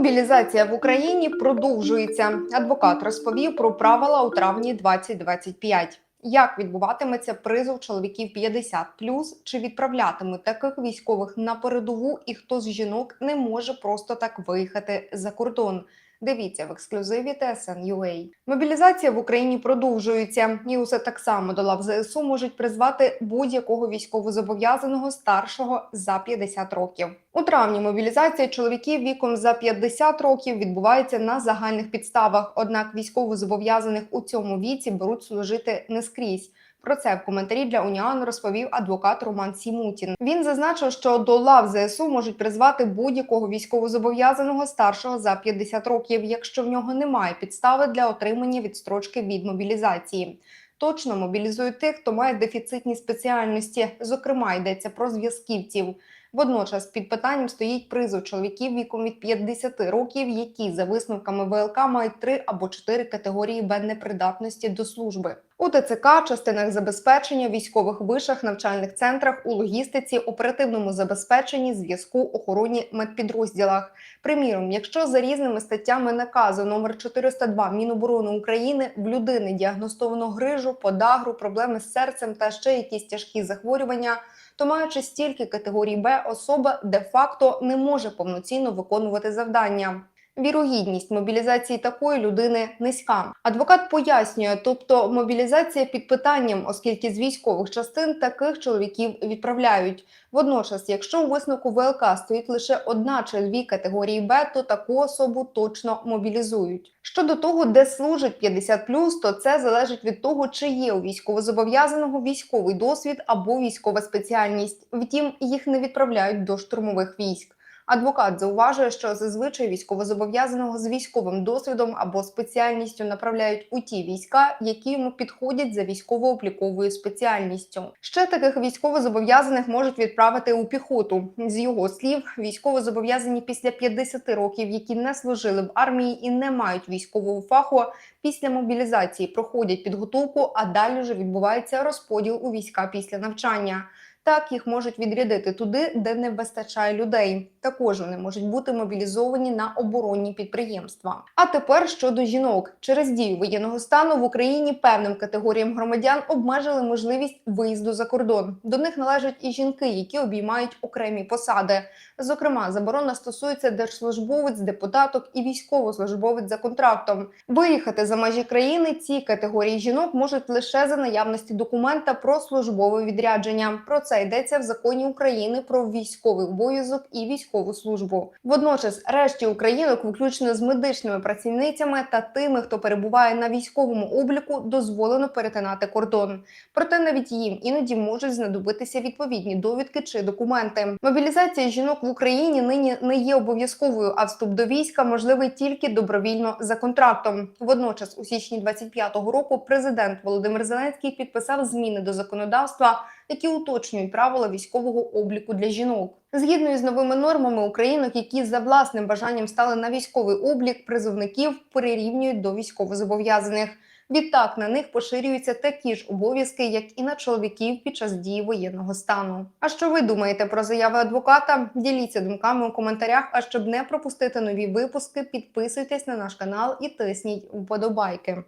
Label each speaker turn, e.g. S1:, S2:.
S1: Мобілізація в Україні продовжується. Адвокат розповів про правила у травні 2025. Як відбуватиметься призов чоловіків 50+, чи відправлятимуть таких військових на передову, і хто з жінок не може просто так виїхати за кордон? Дивіться в ексклюзиві TSN.ua. Мобілізація в Україні продовжується, і усе так само до лав ЗСУ можуть призвати будь-якого військовозобов'язаного старшого за 50 років. У травні мобілізація чоловіків віком за 50 років відбувається на загальних підставах. Однак військовозобов'язаних у цьому віці беруть служити не скрізь. Про це в коментарі для Уніан розповів адвокат Роман Сімутін. Він зазначив, що до лав ЗСУ можуть призвати будь-якого військовозобов'язаного старшого за 50 років, якщо в нього немає підстави для отримання відстрочки від мобілізації. Точно мобілізують тих, хто має дефіцитні спеціальності. Зокрема, йдеться про зв'язківців. Водночас під питанням стоїть призов чоловіків віком від 50 років, які за висновками ВЛК мають три або чотири категорії Б непридатності до служби. У ТЦК, частинах забезпечення, військових вишах, навчальних центрах, у логістиці, оперативному забезпеченні, зв'язку, охороні, медпідрозділах. Приміром, якщо за різними статтями наказу номер 402 Міноборони України в людини діагностовано грижу, подагру, проблеми з серцем та ще якісь тяжкі захворювання, то маючи стільки категорій Б, особа де-факто не може повноцінно виконувати завдання. Вірогідність мобілізації такої людини низька. Адвокат пояснює, тобто мобілізація під питанням, оскільки з військових частин таких чоловіків відправляють. Водночас, якщо у висновку ВЛК стоїть лише одна чи категорії Б, то таку особу точно мобілізують. Щодо того, де служить 50+, то це залежить від того, чи є у військовозобов'язаного військовий досвід або військова спеціальність. Втім, їх не відправляють до штурмових військ. Адвокат зауважує, що зазвичай військовозобов'язаного з військовим досвідом або спеціальністю направляють у ті війська, які йому підходять за військово-обліковою спеціальністю. Ще таких військовозобов'язаних можуть відправити у піхоту. З його слів, військовозобов'язані після 50 років, які не служили в армії і не мають військового фаху, після мобілізації проходять підготовку, а далі вже відбувається розподіл у війська після навчання. Так їх можуть відрядити туди, де не вистачає людей. Також вони можуть бути мобілізовані на оборонні підприємства. А тепер щодо жінок, через дію воєнного стану в Україні певним категоріям громадян обмежили можливість виїзду за кордон. До них належать і жінки, які обіймають окремі посади. Зокрема, заборона стосується держслужбовець, депутаток і військовослужбовець за контрактом. Виїхати за межі країни ці категорії жінок можуть лише за наявності документа про службове відрядження. Про це йдеться в законі України про військовий обов'язок і військову службу. Водночас, решті українок, включно з медичними працівницями та тими, хто перебуває на військовому обліку, дозволено перетинати кордон. Проте навіть їм іноді можуть знадобитися відповідні довідки чи документи. Мобілізація жінок в Україні нині не є обов'язковою, а вступ до війська можливий тільки добровільно за контрактом. Водночас, у січні 25-го року, президент Володимир Зеленський підписав зміни до законодавства, які уточнюють правила військового обліку для жінок. Згідно із новими нормами українок, які за власним бажанням стали на військовий облік, призовників перерівнюють до військовозобов'язаних. Відтак на них поширюються такі ж обов'язки, як і на чоловіків під час дії воєнного стану. А що ви думаєте про заяви адвоката? Діліться думками у коментарях. А щоб не пропустити нові випуски, підписуйтесь на наш канал і тисніть вподобайки.